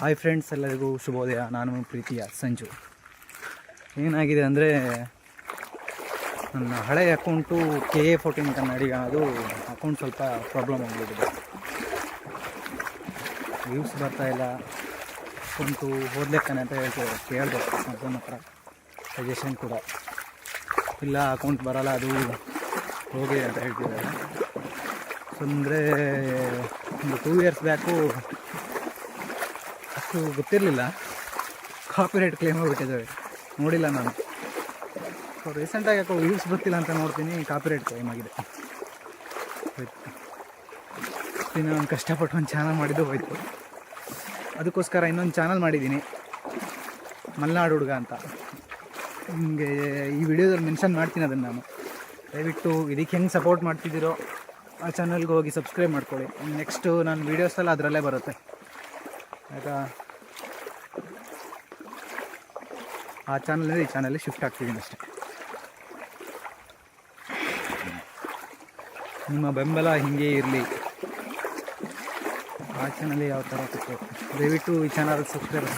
Hi friends ಎಲ್ಲರಿಗೂ ಶುಭೋದಯ. ನಾನು ಪ್ರೀತಿಯ ಸಂಜು. ಏನಾಗಿದೆ ಅಂದರೆ, ನನ್ನ ಹಳೆ account K A fourteen Kannadiga. ಅದು ಅಕೌಂಟ್ ಸ್ವಲ್ಪ ಪ್ರಾಬ್ಲಮ್ ಆಗಿಬಿಟ್ಟಿದೆ. ವ್ಯೂಸ್ ಬರ್ತಾ ಇಲ್ಲ. ಅಕೌಂಟು ಓದ್ಲಿಕ್ಕನೆ ಅಂತ ಹೇಳ್ತಾರೆ ಕೇಳಬೇಕು ಮತ್ತೊಂದು ಹತ್ರ ಸಜೆಷನ್ ಕೂಡ. ಇಲ್ಲ, ಅಕೌಂಟ್ ಬರಲ್ಲ, ಅದು ಹೋಗಿ ಅಂತ ಹೇಳ್ತಿದ್ದಾರೆ. ಅಂದರೆ, ಒಂದು ಟೂ ಇಯರ್ಸ್ ಬ್ಯಾಕು ಅಷ್ಟು ಗೊತ್ತಿರಲಿಲ್ಲ. ಕಾಪಿರೈಟ್ ಕ್ಲೇಮ್ ಆಗಿಬಿಟ್ಟಿದ್ದಾವೆ ನೋಡಿಲ್ಲ ನಾನು. ಸೊ ರೀಸೆಂಟಾಗಿ ಯಾಕೋ ವ್ಯೂಸ್ ಬರ್ತಿಲ್ಲ ಅಂತ ನೋಡ್ತೀನಿ ಕಾಪಿ ರೈಟ್ ಕ್ಲೇಮ್ ಆಗಿದೆ ಇನ್ನು ನಾನು ಕಷ್ಟಪಟ್ಟು ಒಂದು ಚಾನಲ್ ಮಾಡಿದ್ದು ಹೋಯ್ತು. ಅದಕ್ಕೋಸ್ಕರ ಇನ್ನೊಂದು ಚಾನಲ್ ಮಾಡಿದ್ದೀನಿ. ಮಲೆನಾಡು ಹುಡುಗ ಅಂತ. ನಿಮಗೆ ಈ ವಿಡಿಯೋದಲ್ಲಿ ಮೆನ್ಷನ್ ಮಾಡ್ತೀನಿ ಅದನ್ನು ನಾನು. ದಯವಿಟ್ಟು ಇದಕ್ಕೆ ಹೆಂಗೆ ಸಪೋರ್ಟ್ ಮಾಡ್ತಿದ್ದೀರೋ ಆ ಚಾನಲ್ಗೆ ಹೋಗಿ ಸಬ್ಸ್ಕ್ರೈಬ್ ಮಾಡ್ಕೊಳ್ಳಿ. ನೆಕ್ಸ್ಟು ನಾನು ವೀಡಿಯೋಸೆಲ್ಲ ಅದರಲ್ಲೇ ಬರುತ್ತೆ. ಆಯಿತಾ? ಆ ಚಾನಲ್ ಈ ಚಾನಲ್ಲಿ ಶಿಫ್ಟ್ ಆಗ್ತಿದ್ದೀನಿ ಅಷ್ಟೇ. ನಿಮ್ಮ ಬೆಂಬಲ ಹೀಗೆ ಇರಲಿ. ಆ ಚಾನಲ್ ಯಾವ ಥರ ದಯವಿಟ್ಟು ಈ ಚಾನಲ್ ಸಬ್ಸ್ಕ್ರೈಬ್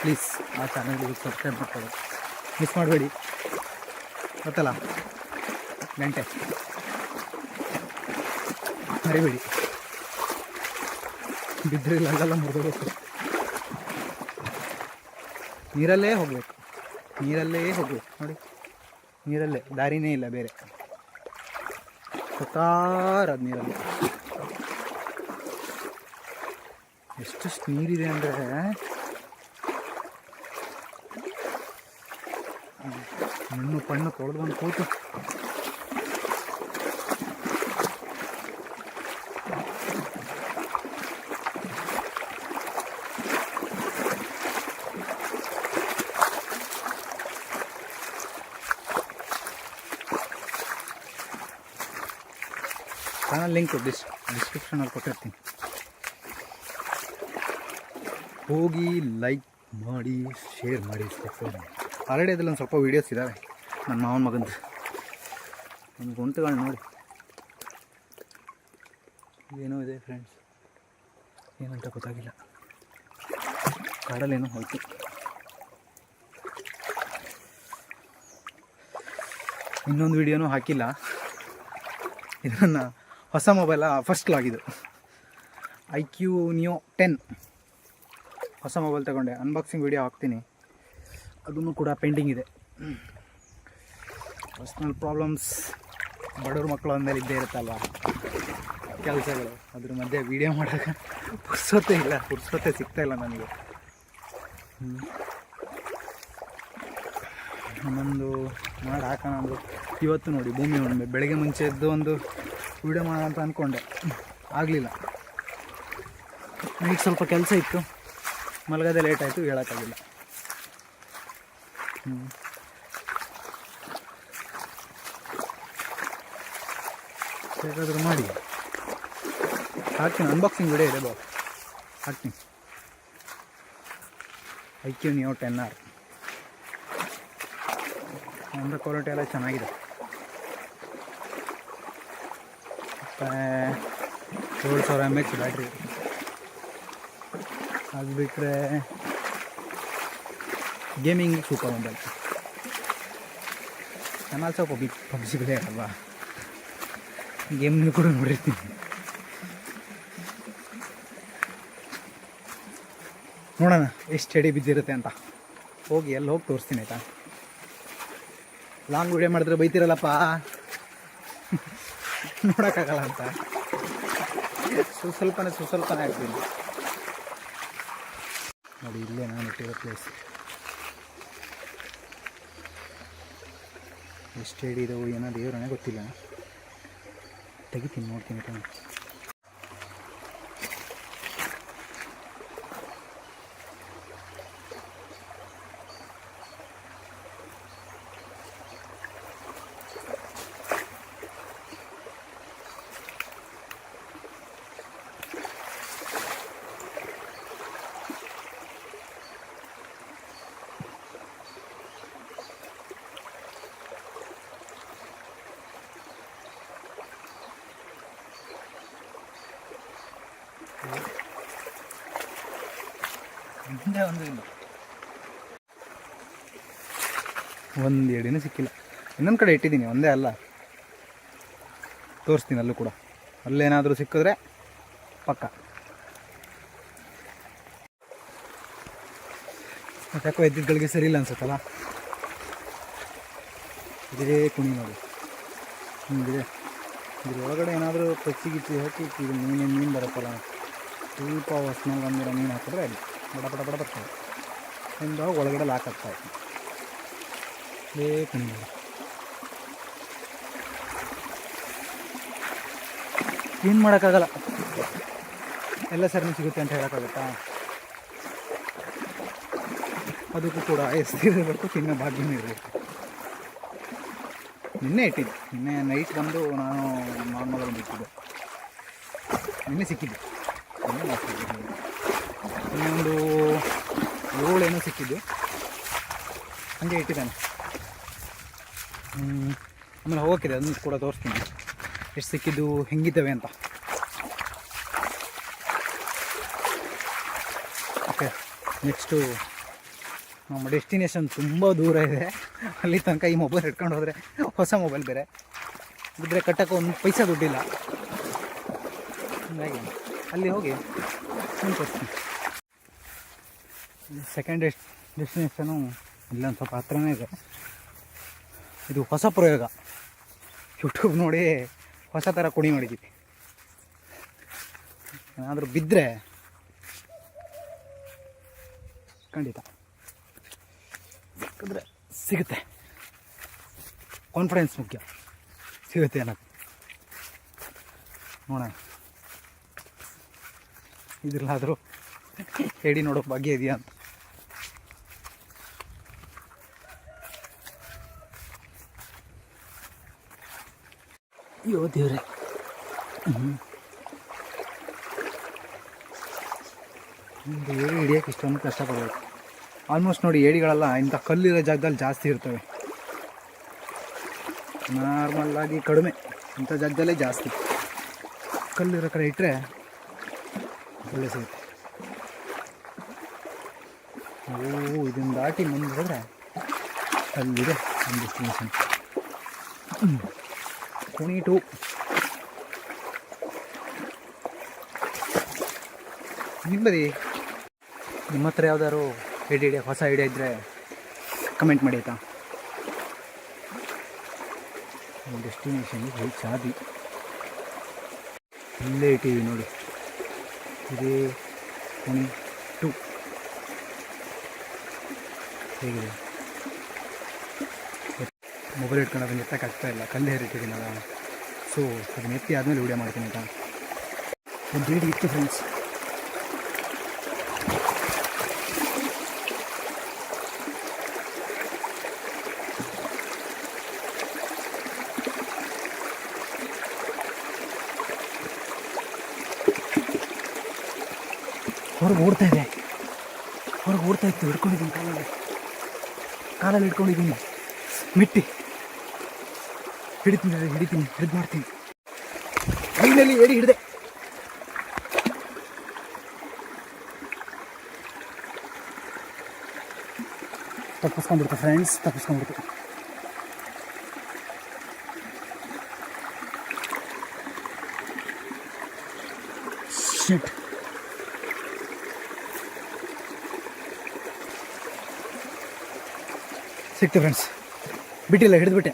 ಪ್ಲೀಸ್ ಆ ಚಾನಲ್ಗೆ ಸಬ್ಸ್ಕ್ರೈಬ್ ಮಾಡ್ಕೊಳ್ಳಿ. ಮಿಸ್ ಮಾಡಬೇಡಿ. ಗೊತ್ತಲ್ಲ? ಗಂಟೆ. ಮರಿಬೇಡಿ. ಬಿದ್ದರೆ ಅಲ್ಲೆಲ್ಲ ಮುರಿದೋಗ್ಬೇಕು ನೀರಲ್ಲೇ ಹೋಗಬೇಕು. ನೀರಲ್ಲೇ ಹೋಗು, ನೋಡಿ. ನೀರಲ್ಲೇ, ದಾರಿನೇ ಇಲ್ಲ ಬೇರೆ. ಸತಾರದ ನೀರಲ್ಲಿ. ಎಷ್ಟು ನೀರಿದೆ ಅಂದರೆ? ಮಣ್ಣು, ಪಣ್ಣು ತೊಳೆದು ಕೂತು. ಲಿಂಕ್ ಡಿಸ್ ಡಿಸ್ಕ್ರಿಪ್ಷನಲ್ಲಿ ಕೊಟ್ಟಿರ್ತೀನಿ. ಹೋಗಿ ಲೈಕ್ ಮಾಡಿ, ಶೇರ್ ಮಾಡಿ ಮಾಡಿ. ಆಲ್ರೆಡಿ ಅದ್ರಲ್ಲಿ ಒಂದು ಸ್ವಲ್ಪ ವೀಡಿಯೋಸ್ ಇದ್ದಾವೆ ನನ್ನ ಮಾವನ ಮಗಂದು. ನನ್ನ ಗುಂಟುಗಳು ನೋಡಿ. ಏನೋ ಇದೆ ಫ್ರೆಂಡ್ಸ್ ಏನಂತ ಗೊತ್ತಾಗಿಲ್ಲ. ಕಾಡಲ್ಲೇನೋ ಹೋಯ್ತು. ಇನ್ನೊಂದು ವಿಡಿಯೋನೂ ಹಾಕಿಲ್ಲ. ಇದು ನನ್ನ ಹೊಸ ಮೊಬೈಲ ಫಸ್ಟ್ ಲಾಗಿದು ಐ ಕ್ಯೂ ನಿಯೋ ಟೆನ್. ಹೊಸ ಮೊಬೈಲ್ ತಗೊಂಡೆ. ಅನ್ಬಾಕ್ಸಿಂಗ್ ವೀಡಿಯೋ ಹಾಕ್ತೀನಿ. ಅದನ್ನು ಕೂಡ ಪೆಂಡಿಂಗ್ ಇದೆ. ಪರ್ಸ್ನಲ್ ಪ್ರಾಬ್ಲಮ್ಸ್ ಬಡವ್ರ ಮಕ್ಕಳು ಅಂದಮೇಲೆ ಇದ್ದೇ ಇರುತ್ತಲ್ಲ ಕೆಲಸಗಳು. ಅದ್ರ ಮಧ್ಯೆ ವೀಡಿಯೋ ಮಾಡೋಕೆ ಪುರ್ಸೊತ್ತೇ ಇಲ್ಲ. ಪುರ್ಸೊತ್ತೇ ಸಿಗ್ತಾ ಇಲ್ಲ ನನಗೆ. ಇನ್ನೊಂದು ಮಾಡಿ ಹಾಕೋಣ ಅಂದರು. ಇವತ್ತು ನೋಡಿ, ಭೂಮಿ ಒಮ್ಮೆ. ಬೆಳಗ್ಗೆ ಮುಂಚೆ ಎದ್ದು ಒಂದು ವಿಡಿಯೋ ಮಾಡೋಣ ಅಂತ ಅಂದ್ಕೊಂಡೆ ಆಗಲಿಲ್ಲ. ನೈಟ್ ಸ್ವಲ್ಪ ಕೆಲಸ ಇತ್ತು. ಮಲಗದೆ ಲೇಟ್ ಆಯಿತು, ಹೇಳೋಕ್ಕಾಗಿಲ್ಲ. ಹ್ಞೂ ಬೇಕಾದರೂ ಮಾಡಿ. ಹಾಕ್ತೀನಿ ಅನ್ಬಾಕ್ಸಿಂಗ್ ವಿಡಿಯೋ ಇದೆ ಬಾ ಹಾಕ್ತೀನಿ. ಐ ಕ್ಯೂ ನೀವು ಟೆನ್ ಆರ್. ಒಂದು ಕ್ವಾಲಿಟಿ ಎಲ್ಲ ಚೆನ್ನಾಗಿದೆ. ಮತ್ತು ಏಳು ಸಾವಿರ ಎಂ ಎಚ್ ಬ್ಯಾಟ್ರಿ ಅದು ಬಿಟ್ಟರೆ ಗೇಮಿಂಗ್ ಸೂಪರ್ ಮೊಬೈಲ್ ಚಾನಲ್ ಸ್ವಲ್ಪ ಪಬ್ಜಿ ಪಬ್ಜಿಗಳೇ ಅಲ್ವಾ ಗೇಮ್ನೂ ಕೂಡ ನೋಡಿರ್ತೀನಿ ನೋಡೋಣ ಎಷ್ಟು ಚಡಿ ಬಿದ್ದಿರುತ್ತೆ ಅಂತ ಹೋಗಿ ಎಲ್ಲಿ ಹೋಗಿ ತೋರಿಸ್ತೀನಿ ಆಯಿತಾ ಲಾಂಗ್ ವಿಡಿಯೋ ಮಾಡಿದ್ರೆ ಬೈತಿರಲ್ಲಪ್ಪ ನೋಡೋಕ್ಕಾಗಲ್ಲ ಅಂತ. ಸುಸ್ವಲ್ಪನೇ ಸುಸ್ವಲ್ಪನೇ ಆಗ್ತೀನಿ. ನೋಡಿ, ಇಲ್ಲೇ ನಾನು ಇಟ್ಟಿರೋ ಪ್ಲೇಸ್ ಎಷ್ಟು ಹಿಡಿದವು ಏನೋ ದೇವ್ರನೇ ಗೊತ್ತಿಲ್ಲ. ತೆಗಿತೀನಿ, ನೋಡ್ತೀನಿ ಹಿಂದೆ ಒಂದು ಇಲ್ಲ. ಒಂದು ಎಡಿನೂ ಸಿಕ್ಕಿಲ್ಲ. ಇನ್ನೊಂದು ಕಡೆ ಇಟ್ಟಿದ್ದೀನಿ, ಒಂದೇ ಅಲ್ಲ. ತೋರಿಸ್ತೀನಿ ಅಲ್ಲೂ ಕೂಡ. ಅಲ್ಲೇನಾದರೂ ಸಿಕ್ಕಿದ್ರೆ ಪಕ್ಕ. ಯಾಕೋ ಎದ್ದಿದ್ಗಳಿಗೆ ಸರಿ ಇಲ್ಲ ಅನ್ಸುತ್ತಲ್ಲ? ಇದೇ ಕುಣಿ ನೋಡಿ. ಹಿಂಗಿದೆ. ಇದ್ರ ಒಳಗಡೆ ಏನಾದರೂ ಪಚ್ಚಿ ಗಿಚ್ಚಿ ಹಾಕಿ ಮೀನು ಮೀನು ಬರುತ್ತಲ್ಲ. ಸ್ವಲ್ಪ ಹೊಸ್ನಾಗ ಬಂದಿರೋ ಮೀನು ಹಾಕಿದ್ರೆ ಅಲ್ಲಿ ಬಡ ಬಡ ಬಡ ಬರ್ತಾವೆ ಒಂದು ಒಳಗಡೆ ಲಾಕ್ ಆಗ್ತಾ ಇತ್ತು. ಇದೇ ಕುಣಿ ನೋಡಿ ಏನು ಮಾಡೋಕ್ಕಾಗಲ್ಲ? ಎಲ್ಲ ಸರಿನೂ ಸಿಗುತ್ತೆ ಅಂತ ಹೇಳೋಕ್ಕಾಗುತ್ತಾ? ಅದಕ್ಕೂ ಕೂಡ ಎಸ್ತಿರಬೇಕು ತಿನ್ನೋ ಭಾಗ್ಯನೂ ಇರಬೇಕು. ನಿನ್ನೆ ಇಟ್ಟಿದ್ದೆ. ನಿನ್ನೆ ನೈಟ್ ಬಂದು ನಾನು ನಾರ್ಮಲ್ ಒಂದು ಇಟ್ಟಿದ್ದೆ ನಿನ್ನೆ ಸಿಕ್ಕಿದ್ದೆ. ನಿನ್ನೆ ಇನ್ನೊಂದು ಏಳೇನೋ ಸಿಕ್ಕಿದ್ದು. ಹಂಗೆ ಇಟ್ಟಿದ್ದಾನೆ. ಆಮೇಲೆ ಹೋಗೋಕ್ಕಿದೆ ಅದನ್ನು ಕೂಡ ತೋರಿಸ್ತೀನಿ. ಎಷ್ಟು ಸಿಕ್ಕಿದ್ದು, ಹೆಂಗಿದ್ದಾವೆ ಅಂತ. ಓಕೆ ನೆಕ್ಸ್ಟು ನಮ್ಮ ಡೆಸ್ಟಿನೇಷನ್ ತುಂಬ ದೂರ ಇದೆ. ಅಲ್ಲಿ ತನಕ ಈ ಮೊಬೈಲ್ ಇಟ್ಕೊಂಡು ಹೋದರೆ ಹೊಸ ಮೊಬೈಲ್ ಬೇರೆ. ಬಿದ್ದರೆ ಕಟ್ಟಕ್ಕೆ ಒಂದು ಪೈಸಾ ದುಡ್ಡಿಲ್ಲ. ಹಾಗಾಗಿ, ಅಲ್ಲಿ ಹೋಗಿ, ನಾನು ತೋರಿಸ್ತೀನಿ. ಸೆಕೆಂಡ್ ಡೆಸ್ಟ್ ಡೆಸ್ಟಿನೇಷನು ಇಲ್ಲೊಂದು ಸ್ವಲ್ಪ ಹತ್ರನೇ ಇದೆ. ಇದು ಹೊಸ ಪ್ರಯೋಗ. ಯೂಟ್ಯೂಬ್ ನೋಡಿ ಹೊಸ ಥರ ಕುಣಿ ಮಾಡಿದ್ದೀವಿ ಏನಾದರೂ ಬಿದ್ದರೆ ಖಂಡಿತ. ಸಿಕ್ಕಿದ್ರೆ ಸಿಗುತ್ತೆ. ಕಾನ್ಫಿಡೆನ್ಸ್ ಮುಖ್ಯ. ಸಿಗುತ್ತೆ ಅನ್ನೋದು. ನೋಡೋಣ. ಇದ್ರಲ್ಲಾದರೂ ಹೇಳಿ ನೋಡೋಕೆ ಭಾಗ್ಯ ಇದೆಯಾ ಅಂತ. ಅಯ್ಯೋ ದೇವ್ರೆ ಒಂದು ಏಡಿ ಹಿಡಿಯೋಕೆ ಇಷ್ಟೊಂದು ಕಷ್ಟಪಡಬೇಕು. ಆಲ್ಮೋಸ್ಟ್ ನೋಡಿ ಏಡಿಗಳೆಲ್ಲ ಇಂಥ ಕಲ್ಲಿರೋ ಜಾಗದಲ್ಲಿ ಜಾಸ್ತಿ ಇರ್ತವೆ. ನಾರ್ಮಲ್ಲಾಗಿ ಕಡಿಮೆ. ಇಂಥ ಜಾಗದಲ್ಲೇ ಜಾಸ್ತಿ. ಕಲ್ಲಿರೋ ಕಡೆ ಇಟ್ಟರೆ ಒಳ್ಳೆ ಸಿಗುತ್ತೆ. ಓ ಇದನ್ನು ದಾಟಿ ಮುಂದೆ ಹೋದರೆ ಅಲ್ಲಿದೆ ಒಂದು ಡೆಸ್ಟಿನೇಷನ್ ಕುಣಿ ಟು. ನಿಮ್ಮದಿ ನಿಮ್ಮ ಹತ್ರ ಯಾವ್ದಾದ್ರು ಐಡಿಯಾ ಐಡಿಯಾ ಹೊಸ ಐಡಿಯಾ ಇದ್ದರೆ ಕಮೆಂಟ್ ಮಾಡಿ ಆಯಿತಾ? ಡೆಸ್ಟಿನೇಷನ್ ರೀಚ್ ಆದಿ ಇಲ್ಲೇ ಇಟ್ಟಿವಿ ನೋಡಿ. ಇದೇ ಕುಣಿ ಟು. ಹೇಗಿದೆ? ಮೊಬೈಲ್ ಇಟ್ಕೊಂಡು ಅದನ್ನ ಎತ್ತಕ್ಕಾಗ್ತಾ ಇಲ್ಲ. ಕಲ್ಲು ಹೇರಿಟ್ಟಿದ್ದೀನಲ್ಲ ಸೊ ಅದನ್ನ ಎತ್ತಿ ಆದಮೇಲೆ ವಿಡಿಯೋ ಮಾಡ್ತೀನಿ ಅಂತ ಒಂದು ಬೇಡಿ ಇತ್ತು ಫ್ರೆಂಡ್ಸ್ ಹೊರಗೆ ಓಡ್ತಾ ಇದೆ. ಹೊರಗೆ ಓಡ್ತಾ ಇತ್ತು. ಹಿಡ್ಕೊಂಡಿದ್ದೀನಿ ಕಾಲಲ್ಲಿ. ಕಾಲಲ್ಲಿ ಹಿಡ್ಕೊಂಡಿದ್ದೀನಿ. ಮಿಟ್ಟಿ. ಹಿಡಿತೀನಿ ಹಿಡಿತೀನಿ, ಹಿಡಿದು ಮಾಡ್ತೀನಿ. ಕೈನಲ್ಲಿ ಏಡಿ ಹಿಡಿದೆ. ತಪ್ಪಿಸ್ಕೊಂಡ್ಬಿಡ್ತು ಫ್ರೆಂಡ್ಸ್ ತಪ್ಪಿಸ್ಕೊಂಡ್ಬಿಡ್ತು. ಶಿಟ್ ಸಿಕ್ತು ಫ್ರೆಂಡ್ಸ್ ಬಿಟ್ಟಿಲ್ಲ, ಹಿಡಿದ್ಬಿಟ್ಟೆ.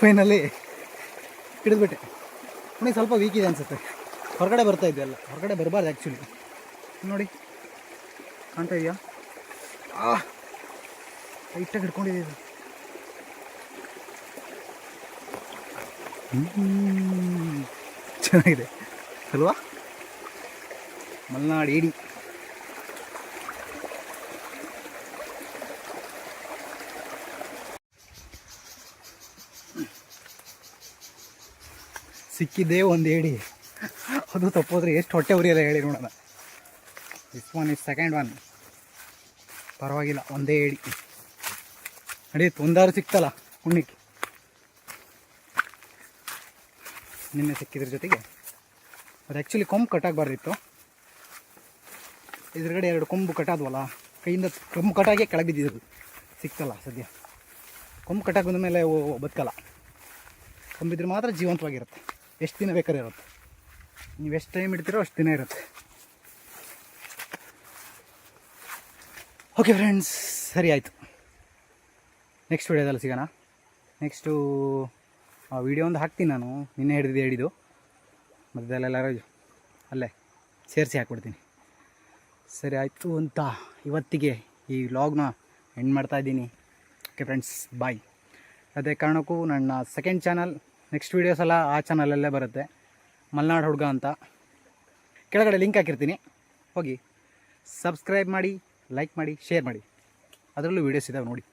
ಫೈನಲ್ಲಿ ಹಿಡಿದ್ಬಿಟ್ಟೆ. ನನಗೆ ಸ್ವಲ್ಪ ವೀಕ್ ಇದೆ ಅನಿಸುತ್ತೆ. ಹೊರಗಡೆ ಬರ್ತಾ ಇದೆಯಲ್ಲ ಹೊರಗಡೆ ಬರಬಾರ್ದು ಆ್ಯಕ್ಚುಲಿ ನೋಡಿ. ಕಾಣ್ತಾ ಇದೆಯಾ? ಟೈಟಾಗಿ ಹಿಡ್ಕೊಂಡಿದೆ ಇದು. ಹ್ಮ್. ಚೆನ್ನಾಗಿದೆ. ಅಲ್ವಾ? ಮಲ್ನಾಡು ಏಡಿ. ಸಿಕ್ಕಿದ್ದೇ ಒಂದು ಏಡಿ ಅದು ತಪ್ಪೋದ್ರೆ ಎಷ್ಟು ಹೊಟ್ಟೆ ಉರಿಯಲ್ಲ ಹೇಳಿ ನೋಡೋಣ. This one is second one ಪರವಾಗಿಲ್ಲ, ಒಂದೇ ಏಡಿ ನಡೆಯುತ್ತೆ ಒಂದಾರು ಸಿಕ್ತಲ್ಲ ಹುಣ್ಣಿಕ್ಕೆ ನಿನ್ನೆ ಸಿಕ್ಕಿದ್ರ ಜೊತೆಗೆ. ಅದು ಆ್ಯಕ್ಚುಲಿ ಕೊಂಬು ಕಟ್ಟಾಗಬಾರ್ದಿತ್ತು ಎದುರುಗಡೆ ಎರಡು ಕೊಂಬು ಕಟ್ಟಾದ್ವಲ್ಲ ಕೈಯಿಂದ ಕೊಂಬು ಕಟ್ಟಾಗೆ ಕೆಳಗೆ ಬಿದ್ದಿದ್ದು ಸಿಕ್ತಲ್ಲ ಸದ್ಯ. ಕೊಂಬು ಬಂದ ಮೇಲೆ ಬದುಕಲ್ಲ. ಕೊಂಬಿದ್ರೆ ಮಾತ್ರ ಜೀವಂತವಾಗಿರುತ್ತೆ. ಎಷ್ಟು ದಿನ ಬೇಕಾದ್ರೆ ಇರುತ್ತೆ? ನೀವು ಎಷ್ಟು ಟೈಮ್ ಇಡ್ತೀರೋ ಅಷ್ಟು ದಿನ ಇರುತ್ತೆ. ಓಕೆ ಫ್ರೆಂಡ್ಸ್ ಸರಿ ಆಯಿತು. ನೆಕ್ಸ್ಟ್ ವಿಡಿಯೋದಲ್ಲಿ ಸಿಗೋಣ. ನೆಕ್ಸ್ಟು ಆ ವಿಡಿಯೋ ಒಂದು ಹಾಕ್ತೀನಿ ನಾನು. ನಿನ್ನೆ ಹಿಡಿದು ಹಿಡಿದು ಮಧ್ಯದಲ್ಲೆಲ್ಲರೂ ಅಲ್ಲೇ, ಸೇರಿಸಿ ಹಾಕ್ಬಿಡ್ತೀನಿ. ಸರಿ ಆಯಿತು ಅಂತ ಇವತ್ತಿಗೆ ಈ ವ್ಲಾಗ್ನ ಎಂಡ್ ಮಾಡ್ತಾ ಇದ್ದೀನಿ. ಓಕೆ ಫ್ರೆಂಡ್ಸ್ ಬಾಯ್ ಅದೇ ಕಾರಣಕ್ಕೂ ನನ್ನ ಸೆಕೆಂಡ್ ಚಾನಲ್ ನೆಕ್ಸ್ಟ್ ವೀಡಿಯೋಸ್ ಎಲ್ಲ ಆ ಚಾನಲಲ್ಲೇ ಬರುತ್ತೆ. ಮಲ್ನಾಡು ಹುಡುಗ ಅಂತ. ಕೆಳಗಡೆ ಲಿಂಕ್ ಹಾಕಿರ್ತೀನಿ. ಹೋಗಿ. ಸಬ್ಸ್ಕ್ರೈಬ್ ಮಾಡಿ ಲೈಕ್ ಮಾಡಿ ಶೇರ್ ಮಾಡಿ. ಅದರಲ್ಲೂ ವೀಡಿಯೋಸ್ ಇದ್ದಾವೆ ನೋಡಿ.